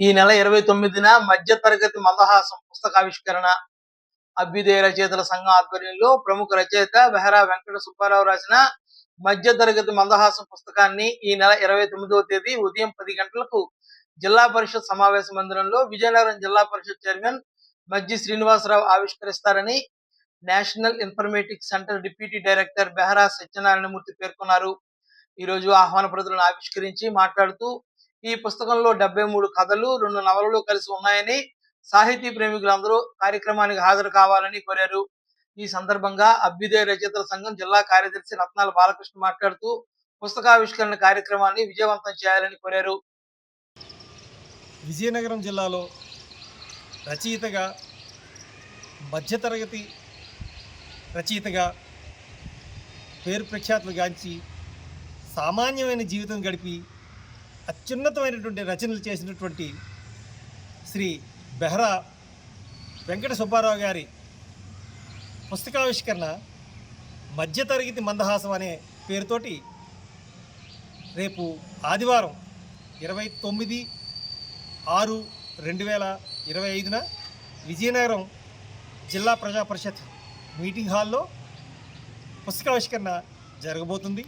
ఈ నెల ఇరవై తొమ్మిదిన మధ్య తరగతి మందహాసం పుస్తకావిష్కరణ అభ్యుదయ రచయితల సంఘం ఆధ్వర్యంలో ప్రముఖ రచయిత బెహరా వెంకట సుబ్బారావు రాసిన మధ్య తరగతి మందహాసం పుస్తకాన్ని ఈ నెల ఇరవై తొమ్మిదవ తేదీ ఉదయం పది గంటలకు జిల్లా పరిషత్ సమావేశ మందిరంలో విజయనగరం జిల్లా పరిషత్ chairman Majji Srinivasarao ఆవిష్కరిస్తారని national informatic centre deputy director Behara Satyanarayanamurthy పేర్కొన్నారు. ఈ రోజు ఆహ్వాన ప్రతులను ఆవిష్కరించి మాట్లాడుతూ ఈ పుస్తకంలో డెబ్బై మూడు కథలు రెండు నవలలు కలిసి ఉన్నాయని సాహితీ ప్రేమికులందరూ కార్యక్రమానికి హాజరు కావాలని కోరారు. ఈ సందర్భంగా అభ్యుదయ రచయితల సంఘం జిల్లా కార్యదర్శి రత్నాల బాలకృష్ణ మాట్లాడుతూ పుస్తకావిష్కరణ కార్యక్రమాన్ని విజయవంతం చేయాలని కోరారు. విజయనగరం జిల్లాలో రచయితగా మధ్యతరగతి రచయితగా పేరు ప్రఖ్యాతులు గాంచి సామాన్యమైన జీవితం గడిపి అత్యున్నతమైనటువంటి రచనలు చేసినటువంటి శ్రీ బెహ్రా వెంకట సుబ్బారావు గారి పుస్తకావిష్కరణ మధ్యతరగతి మందహాసం అనే పేరుతోటి రేపు ఆదివారం ఇరవై తొమ్మిది ఆరు రెండు వేల ఇరవై ఐదున విజయనగరం జిల్లా ప్రజా పరిషత్ మీటింగ్ హాల్లో పుస్తకావిష్కరణ జరగబోతుంది.